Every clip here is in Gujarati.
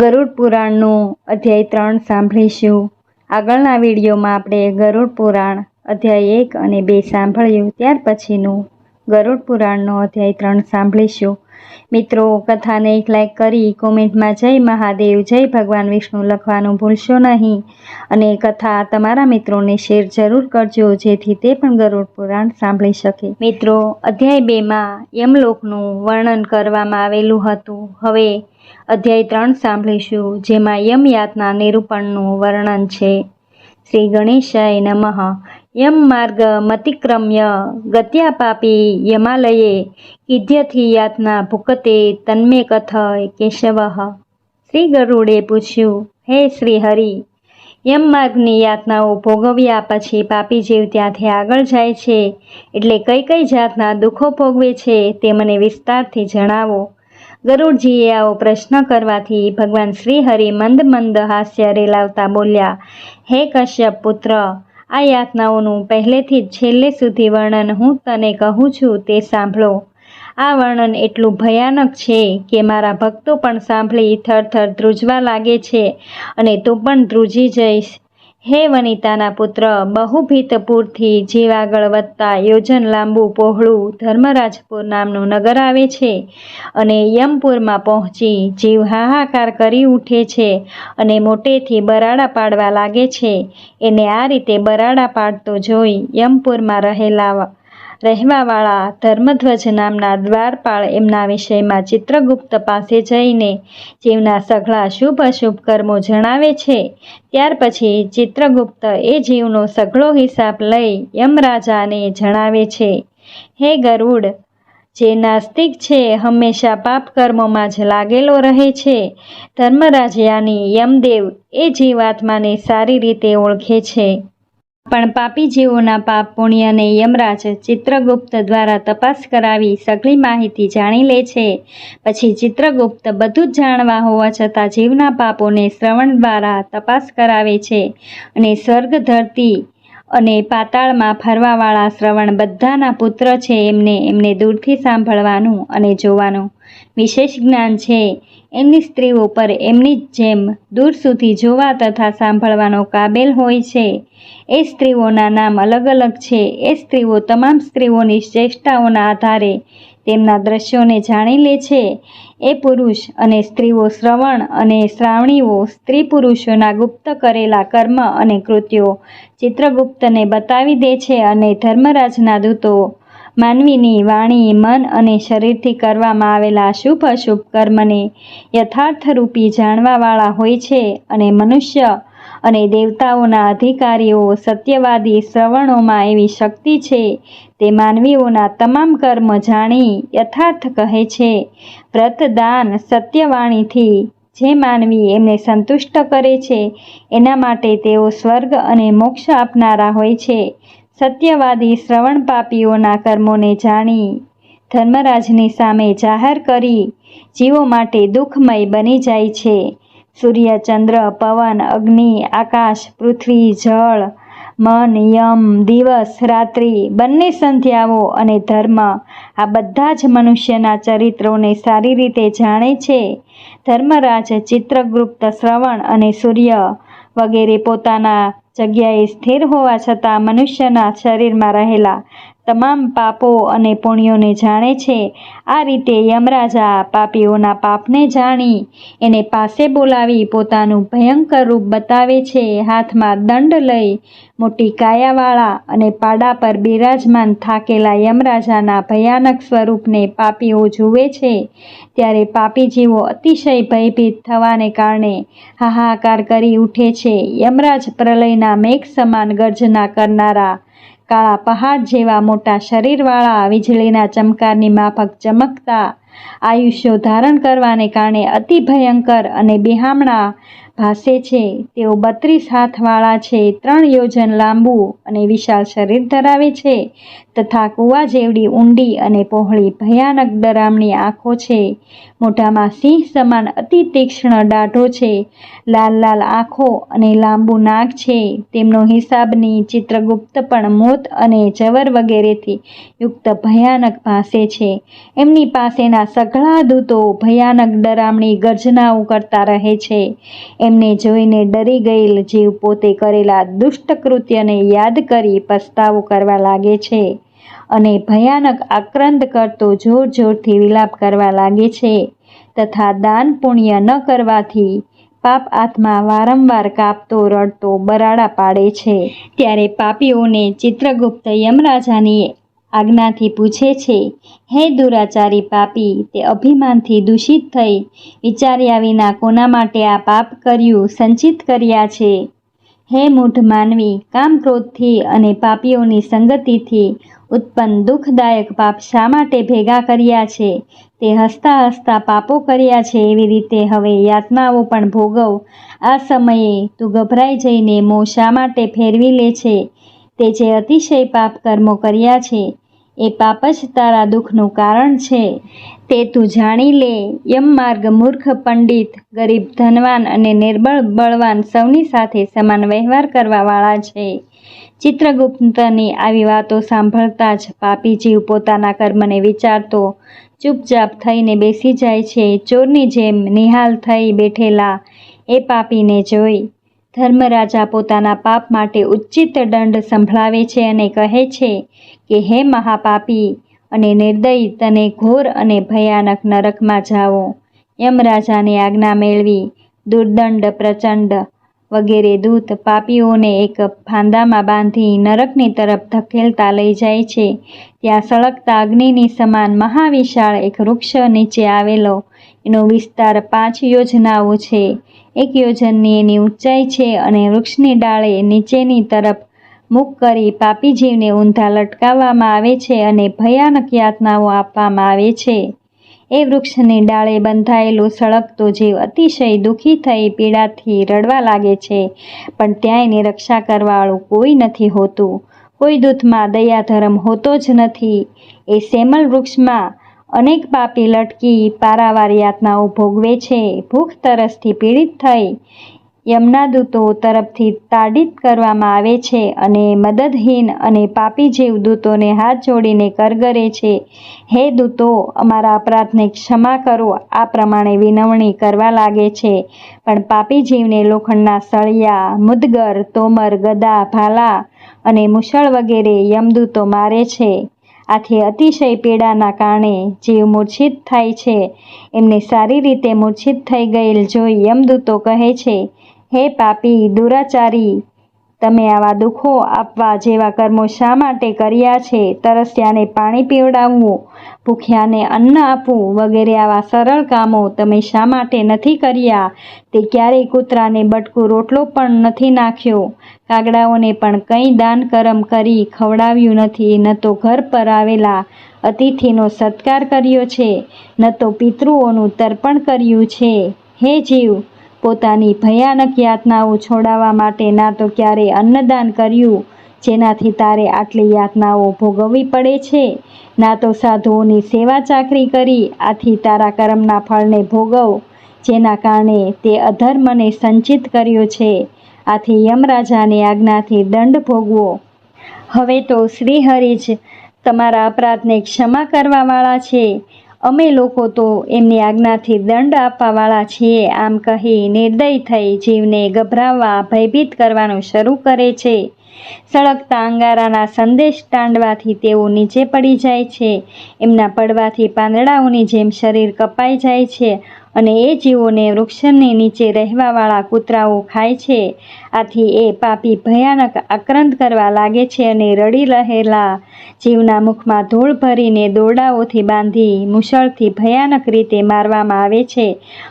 ગરુડ પુરાણનું અધ્યાય ત્રણ સાંભળીશું. આગળના વિડીયોમાં આપણે ગરુડ પુરાણ અધ્યાય એક અને બે સાંભળ્યું. ત્યાર પછીનું ગરુડ પુરાણનો અધ્યાય ત્રણ સાંભળીશું. મિત્રો, કથાને એક લાઈક કરી, કોમેન્ટમાં જય મહાદેવ, જય ભગવાન વિષ્ણુ લખવાનું ભૂલશો નહીં. અને કથા તમારા મિત્રોને શેર જરૂર કરજો, જેથી તે પણ ગરુડ પુરાણ સાંભળી શકે. મિત્રો, અધ્યાય બેમાં યમલોકનું વર્ણન કરવામાં આવેલું હતું. હવે અધ્યાય ત્રણ સાંભળીશું, જેમાં યમયાતના નિરૂપણનું વર્ણન છે. શ્રી ગણેશાય નમઃ. યમ માર્ગ મતિક્રમ્ય ગત્યા પાપી યમાલયે કિધ્યથી યાતના ભુકતે તન્મે કથય કેશવ શ્રી ગરુડે પૂછ્યું હે શ્રી હરિ યમ માર્ગની યાતનાઓ ભોગવ્યા પછી પાપી જીવ ત્યાંથી આગળ જાય છે એટલે કઈ કઈ જાતના દુઃખો ભોગવે છે તે મને વિસ્તારથી જણાવો ગરુડજીએ આવો પ્રશ્ન કરવાથી ભગવાન શ્રી હરિ મંદ મંદ હાસ્ય રેલાવતા બોલ્યા હે કશ્યપ પુત્ર આ યાતનાઓનું પહેલેથી જ છેલ્લે સુધી વર્ણન હું તને કહું છું તે સાંભળો. આ વર્ણન એટલું ભયાનક છે કે મારા ભક્તો પણ સાંભળી થરથર ધ્રુજવા લાગે છે અને તું પણ ધ્રુજી જઈશ. હે વનિતાના પુત્ર બહુભીતપુરથી જીવ આગળ વધતા યોજન લાંબુ પહોળું ધર્મરાજપુર નામનું નગર આવે છે અને યમપુરમાં પહોંચી જીવ હાહાકાર કરી ઉઠે છે અને મોટેથી બરાડા પાડવા લાગે છે. એને આ રીતે બરાડા પાડતો જોઈ યમપુરમાં રહેલા રહેવાવાળા ધર્મધ્વજ નામના દ્વારપાળ એમના વિષયમાં ચિત્રગુપ્ત પાસે જઈને જીવના સઘળા શુભ અશુભ કર્મો જણાવે છે. ત્યાર પછી ચિત્રગુપ્ત એ જીવનો સઘળો હિસાબ લઈ યમરાજાને જણાવે છે, હે ગરુડ, જે નાસ્તિક છે, હંમેશા પાપ કર્મોમાં જ લાગેલો રહે છે. ધર્મરાજયાની યમદેવ એ જીવાત્માને સારી રીતે ઓળખે છે. પણ પાપી જીવોના પાપ પુણ્યને યમરાજ ચિત્રગુપ્ત દ્વારા તપાસ કરાવી સઘળી માહિતી જાણી લે છે. પછી ચિત્રગુપ્ત બધું જ જાણવા હોવા છતાં જીવના પાપોને શ્રવણ દ્વારા તપાસ કરાવે છે અને સ્વર્ગ ધરતી અને પાતાળમાં ફરવાવાળા શ્રવણ બધાના પુત્ર છે એમને એમને દૂરથી સાંભળવાનું અને જોવાનું. વિશેષ જ્ઞાન છે. એમની સ્ત્રીઓ પર એમની જેમ દૂર સુધી જોવા તથા સાંભળવાનો કાબેલ હોય છે. એ સ્ત્રીઓના નામ અલગ અલગ છે. એ સ્ત્રીઓ તમામ સ્ત્રીઓની શ્રેષ્ઠતાઓના આધારે તેમના દ્રશ્યોને જાણી લે છે. એ પુરુષ અને સ્ત્રીઓ શ્રવણ અને શ્રાવણીઓ સ્ત્રી પુરુષોના ગુપ્ત કરેલા કર્મ અને કૃત્યો ચિત્રગુપ્તને બતાવી દે છે અને ધર્મરાજના દૂતો માનવીની વાણી મન અને શરીરથી કરવામાં આવેલા શુભ અશુભ કર્મને યથાર્થરૂપી જાણવાવાળા હોય છે અને મનુષ્ય અને દેવતાઓના અધિકારીઓ સત્યવાદી શ્રવણોમાં એવી શક્તિ છે, તે માનવીઓના તમામ કર્મ જાણી યથાર્થ કહે છે. વ્રતદાન સત્યવાણીથી જે માનવી એમને સંતુષ્ટ કરે છે, એના માટે તેઓ સ્વર્ગ અને મોક્ષ આપનારા હોય છે. સત્યવાદી શ્રવણ પાપીઓના કર્મોને જાણી, ધર્મરાજની સામે જાહેર કરી, જીવો માટે દુઃખમય બની જાય છે. સૂર્ય, ચંદ્ર, પવન, અગ્નિ, આકાશ, પૃથ્વી, જળ, મન, યમ, દિવસ, રાત્રિ, બંને સંધ્યાઓ અને ધર્મ આ બધા જ મનુષ્યના ચરિત્રોને સારી રીતે જાણે છે. ધર્મરાજ ચિત્રગુપ્ત શ્રવણ અને સૂર્ય વગેરે પોતાના જગ્યાએ સ્થિર હોવા છતાં મનુષ્યના શરીરમાં રહેલા તમામ પાપો અને પુણ્યોને જાણે છે. આ રીતે યમરાજા પાપીઓના પાપને જાણી એને પાસે બોલાવી પોતાનું ભયંકર રૂપ બતાવે છે. હાથમાં દંડ લઈ મોટી કાયાવાળા અને પાડા પર બિરાજમાન થાકેલા યમરાજાના ભયાનક સ્વરૂપને પાપીઓ જુએ છે. ત્યારે પાપી જીવો અતિશય ભયભીત થવાને કારણે હાહાકાર કરી ઉઠે છે. યમરાજ પ્રલયના મેઘ સમાન ગર્જના કરનારા કાળા પહાડ જેવા મોટા શરીરવાળા વીજળીના ચમકારની માફક ચમકતા આયુષ્યો ધારણ કરવાને કારણે અતિ ભયંકર અને બિહામણા ભાસે છે. તેઓ બત્રીસ હાથવાળા છે, ત્રણ યોજન લાંબુ અને વિશાળ શરીર ધરાવે છે તથા કુવા જેવડી ઊંડી અને પહોળી ભયાનક ડરામણી આંખો છે. મોઢામાં સિંહ સમાન અતિ તીક્ષ્ણ દાઢો છે. લાલ લાલ આંખો અને લાંબુ નાક છે. તેમનો હિસાબની ચિત્રગુપ્ત પણ મોત અને જવર વગેરેથી યુક્ત ભયાનક ભાસે છે. એમની પાસેના સઘળા દૂતો ભયાનક ડરામણી ગર્જનાઓ કરતા રહે છે. એમને જોઈને ડરી ગયેલ જીવ પોતે કરેલા દુષ્ટ કૃત્યને યાદ કરી પસ્તાવો કરવા લાગે છે. અને ભયાનક આક્રંદ કરતો જોર જોરથી વિલાપ કરવા લાગે છે તથા દાન પુણ્ય ન કરવાથી પાપ આત્મા વારંવાર કાપતો, રડતો, બરાડા પાડે છે. ત્યારે પાપીઓને ચિત્રગુપ્ત યમરાજાની આજ્ઞાથી પૂછે છે, હે દુરાચારી પાપી, તે અભિમાનથી દૂષિત થઈ વિચાર્યા વિના કોના માટે આ પાપ કર્યું, સંચિત કર્યા છે? હે મૂઢ માનવી, કામ ક્રોધથી અને પાપીઓની સંગતિથી ઉત્પન્ન દુઃખદાયક પાપ શા માટે ભેગા કર્યા છે? તે હસતા હસતા પાપો કર્યા છે એવી રીતે હવે યાતનાઓ પણ ભોગવ. આ સમયે તું ગભરાઈ જઈને મોં શા માટે ફેરવી લે છે? તે જે અતિશય પાપ કર્મો કર્યા છે એ પાપ જ તારા દુઃખનું કારણ છે. તે તું જાણી લે. યમ માર્ગ મૂર્ખ, પંડિત, ગરીબ, ધનવાન અને નિર્બળ બળવાન સૌની સાથે સમાન વ્યવહાર કરવાવાળા છે. ચિત્રગુપ્તની આવી વાતો સાંભળતા જ પાપી જીવ પોતાના કર્મને વિચારતો ચૂપચાપ થઈને બેસી જાય છે. ચોરની જેમ નિહાલ થઈ બેઠેલા એ પાપીને જોઈ ધર્મરાજા પોતાના પાપ માટે ઉચિત દંડ સંભળાવે છે અને કહે છે કે, હે મહાપાપી, અને નિર્દયી તને ઘોર અને ભયાનક નરકમાં જાઓ. યમરાજાની આજ્ઞા મેળવી, દુર્દંડ, પ્રચંડ વગેરે દૂત પાપીઓને એક ફાંદામાં બાંધી નરકની તરફ ધકેલતા લઈ જાય છે. ત્યાં સળગતા અગ્નિની સમાન મહાવિશાળ એક વૃક્ષ નીચે આવેલો. એનો વિસ્તાર પાંચ યોજનાઓ છે. એક યોજનની એની ઊંચાઈ છે અને વૃક્ષની ડાળે નીચેની તરફ મુખ કરી પાપી જીવને ઊંધા લટકાવવામાં આવે છે અને ભયાનક યાતનાઓ આપવામાં આવે છે. એ વૃક્ષની ડાળે બંધાયેલું સળગતો જીવ અતિશય દુઃખી થઈ, પીડાથી રડવા લાગે છે, પણ ત્યાં એની રક્ષા કરવાવાળું કોઈ નથી હોતું. કોઈ દૂતમાં દયાધર્મ હોતો જ નથી. એ સેમલ વૃક્ષમાં અનેક પાપી લટકી પારાવાર યાતનાઓ ભોગવે છે. ભૂખ તરસથી પીડિત થઈ યમના દૂતો તરફથી તાડિત કરવામાં આવે છે અને મદદહીન અને પાપી જેવ દૂતોને હાથ જોડીને કરગરે છે. હે દૂતો, અમારા અપરાધને ક્ષમા કરો. આ પ્રમાણે વિનવણી કરવા લાગે છે. પણ પાપી જીવને લોખંડના સળિયા, મુદગર, તોમર, ગદા, ભાલા અને મુશળ વગેરે યમદૂતો મારે છે. આથી અતિશય પીડાના કારણે જીવ મૂર્છિત થાય છે. એમને સારી રીતે મૂર્છિત થઈ ગયેલ જોઈ યમદૂતો કહે છે, હે પાપી, દુરાચારી તમે આવા દુઃખો આપવા જેવા કર્મો શા માટે કર્યા છે? તરસ્યાને પાણી પીવડાવવું, ભૂખ્યાને અન્ન આપવું વગેરે આવા સરળ કામો તમે શા માટે નથી કર્યા? તે ક્યારેય કૂતરાને બટકું રોટલો પણ નથી નાખ્યો. કાગડાઓને પણ કંઈ દાન કરમ કરી ખવડાવ્યું નથી. ન તો ઘર પર આવેલા અતિથિનો સત્કાર કર્યો છે. ન તો પિતૃઓનું તર્પણ કર્યું છે. હે જીવ પોતાની ભયાનક યાતનાઓ છોડાવવા માટે ના તો ક્યારે અન્નદાન કર્યું. જેનાથી તારે આટલી યાતનાઓ ભોગવવી પડે છે. ના તો સાધુઓની સેવા ચાકરી કરી, આથી તારા કર્મના ફળને ભોગવ, જેના કારણે તે અધર્મને સંચિત કર્યો છે. આથી યમરાજાની આજ્ઞાથી દંડ ભોગવો. હવે તો શ્રીહરિ જ તમારા અપરાધને ક્ષમા કરવાવાળા છે. અમે લોકો તો એમની આજ્ઞાથી દંડ આપવાવાળા છીએ. આમ કહી નિર્દય થઈ જીવને ગભરાવવા, ભયભીત કરવાનું શરૂ કરે છે. સળગતા અંગારાના સંદેશ તાંડવાથી તેઓ નીચે પડી જાય છે. એમના પડવાથી પાંદડાઓની જેમ શરીર કપાઈ જાય છે અને એ જીવોને વૃક્ષની નીચે રહેવાવાળા કૂતરાઓ ખાય છે. આથી એ પાપી ભયાનક આક્રંદ કરવા લાગે છે અને રડી રહેલા જીવના મુખમાં ધૂળ ભરીને દોરડાઓથી બાંધી મુશળથી ભયાનક રીતે મારવામાં આવે છે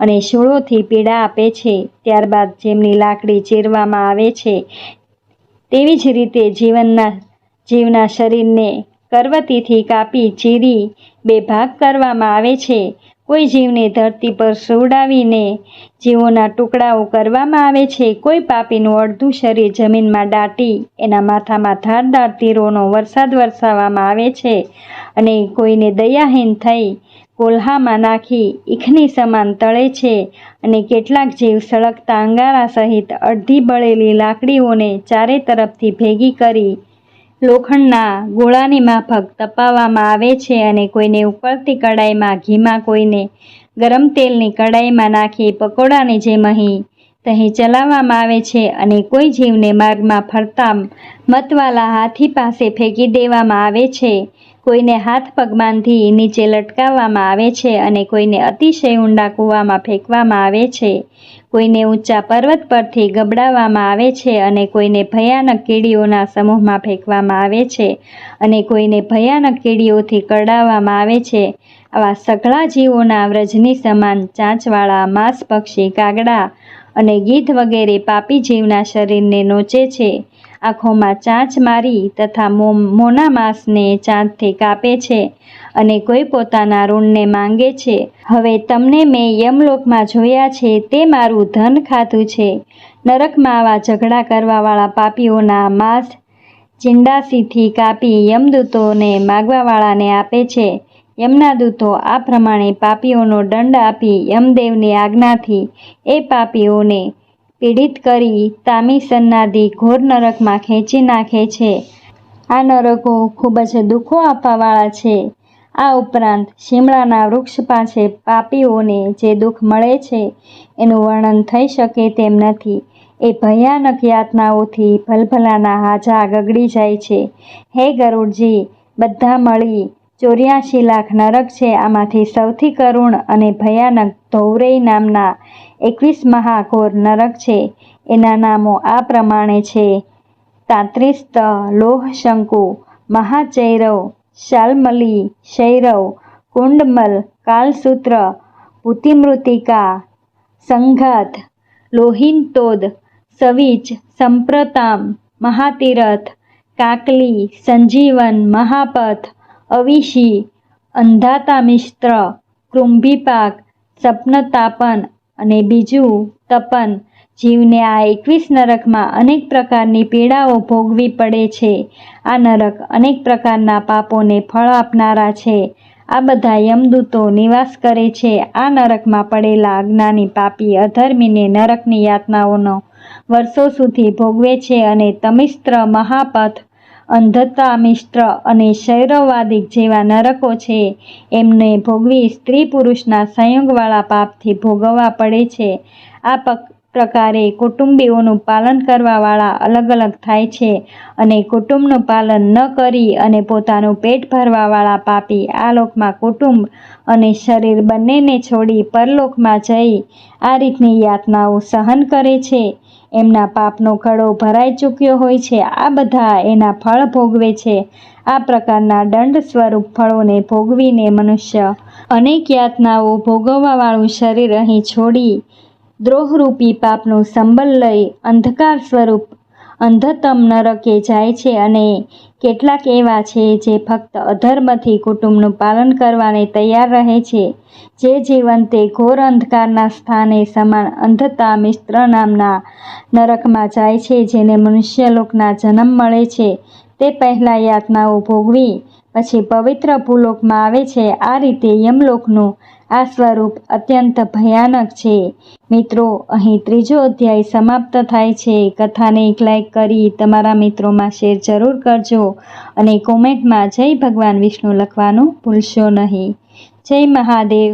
અને શૂળોથી પીડા આપે છે. ત્યારબાદ જેમની લાકડી ચીરવામાં આવે છે તેવી જ રીતે જીવનના, જીવના શરીરને કરવતીથી કાપી, ચીરી બે ભાગ કરવામાં આવે છે. કોઈ જીવને ધરતી પર સુવડાવીને જીવોના ટુકડાઓ કરવામાં આવે છે. કોઈ પાપીનું અડધું શરીર જમીનમાં દાટી, એના માથામાં ધારદાર તીરોનો વરસાદ વરસાવવામાં આવે છે અને કોઈને દયાહીન થઈ કોલ્હામાં નાખી ઈખની સમાન તળે છે અને કેટલાક જીવ સળગતા અંગારા સહિત અડધી બળેલી લાકડીઓને ચારે તરફથી ભેગી કરી લોખંડના ગોળાની માફક તપાવવામાં આવે છે અને કોઈને ઉકળતી કડાઈમાં ઘીમાં કોઈને ગરમ તેલની કડાઈમાં નાખી પકોડાની જેમ અહીં તહીં ચલાવવામાં આવે છે અને કોઈ જીવને માર્ગમાં ફરતા મતવાલા હાથી પાસે ફેંકી દેવામાં આવે છે. કોઈને હાથ પગ નીચે લટકાવવામાં આવે છે અને કોઈને અતિશય ઊંડા કૂવામાં ફેંકવામાં આવે છે. કોઈને ઊંચા પર્વત પરથી ગબડાવવામાં આવે છે અને કોઈને ભયાનક કીડીઓના સમૂહમાં ફેંકવામાં આવે છે અને કોઈને ભયાનક કીડીઓથી કરડાવવામાં આવે છે. આવા સઘળા જીવોના વ્રજની સમાન ચાંચવાળા, માંસ પક્ષી, કાગડા અને ગીધ વગેરે પાપી જીવના શરીરને નોચે છે. આંખોમાં ચાંચ મારી તથા મોના માંસને ચાંચથી કાપે છે અને કોઈ પોતાના ઋણને માંગે છે. હવે તમને મેં યમલોકમાં જોયા છે, તે મારું ધન ખાધું છે. નરકમાં આવા ઝઘડા કરવાવાળા પાપીઓના માંસ ચિંડાસીથી કાપી યમદૂતોને માગવાવાળાને આપે છે. યમના દૂતો આ પ્રમાણે પાપીઓનો દંડ આપી યમદેવની આજ્ઞાથી એ પાપીઓને પીડિત કરી તામી સન્નાદી ઘોર નરકમાં ખેંચી નાખે છે. આ નરકો ખૂબ જ દુઃખો આપવાવાળા છે. આ ઉપરાંત શિમળાના વૃક્ષ પાસે પાપીઓને જે દુઃખ મળે છે એનું વર્ણન થઈ શકે તેમ નથી. એ ભયાનક યાતનાઓથી ભલભલાના હાજા ગગડી જાય છે. હે ગરુડજી, બધા મળી ચોર્યાસી લાખ નરક છે. આમાંથી સૌથી કરુણ અને ભયાનક ધૌરેય નામના એકવીસ મહાઘોર નરક છે. એના નામો આ પ્રમાણે છે. તાત્રિસ્ત, લોહશંકુ, મહાચૈરવ, શાલમલી, શૈરવ, કુંડમલ, કાલસૂત્ર ભૂતિમૃતિકા સંઘાત, લોહિનતોદ સવિચ સંપ્રતામ, મહાતીરથ, કાકલી, સંજીવન, મહાપથ અવિશી, અંધાતા મિશ્ર, કૃંભિપાક, સપનતાપન અને બીજું તપન. જીવને આ એકવીસ નરકમાં અનેક પ્રકારની પીડાઓ ભોગવી પડે છે. આ નરક અનેક પ્રકારના પાપોને ફળ આપનારા છે. આ બધા યમદૂતો નિવાસ કરે છે. આ નરકમાં પડેલા અજ્ઞાની પાપી અધર્મીને નરકની યાતનાઓનો વર્ષો સુધી ભોગવે છે અને તમિસ્ત્ર મહાપથ અંધતા મિશ્ર અને શૈરવાદિક જેવા નરકો છે. એમને ભોગવી સ્ત્રી પુરુષના સંયોગવાળા પાપથી ભોગવવા પડે છે. આ પ્રકારે કુટુંબીઓનું પાલન કરવાવાળા અલગ અલગ થાય છે અને કુટુંબનું પાલન ન કરી અને પોતાનું પેટ ભરવાવાળા પાપી આ લોકમાં કુટુંબ અને શરીર બંનેને છોડી પરલોકમાં જઈ આ રીતની યાતનાઓ સહન કરે છે. એમના પાપનો ઘડો ભરાઈ ચૂક્યો હોય છે. આ બધા એના ફળ ભોગવે છે. આ પ્રકારના દંડ સ્વરૂપ ફળોને ભોગવીને મનુષ્ય અનેક યાતનાઓ ભોગવવાવાળું શરીર અહીં છોડી દ્રોહરૂપી પાપનું સંબલ લઈ અંધકાર સ્વરૂપ અંધતમ નરકે જાય છે અને કેટલાક એવા છે જે ફક્ત અધર્મથી કુટુંબનું પાલન કરવાને તૈયાર રહે છે. જે જીવન તે ઘોર અંધકારના સ્થાને સમાન અંધતા મિશ્ર નામના નરકમાં જાય છે, જેને મનુષ્યલોકના જન્મ મળે છે. તે પહેલાં યાતનાઓ ભોગવી, પછી પવિત્ર ભૂલોકમાં આવે છે. આ રીતે યમલોકનું આ સ્વરૂપ અત્યંત ભયાનક છે. મિત્રો, અહીં ત્રીજો અધ્યાય સમાપ્ત થાય છે. કથાને એક લાઈક કરી તમારા મિત્રોમાં શેર જરૂર કરજો અને કોમેન્ટમાં જય ભગવાન વિષ્ણુ લખવાનું ભૂલશો નહીં. જય મહાદેવ.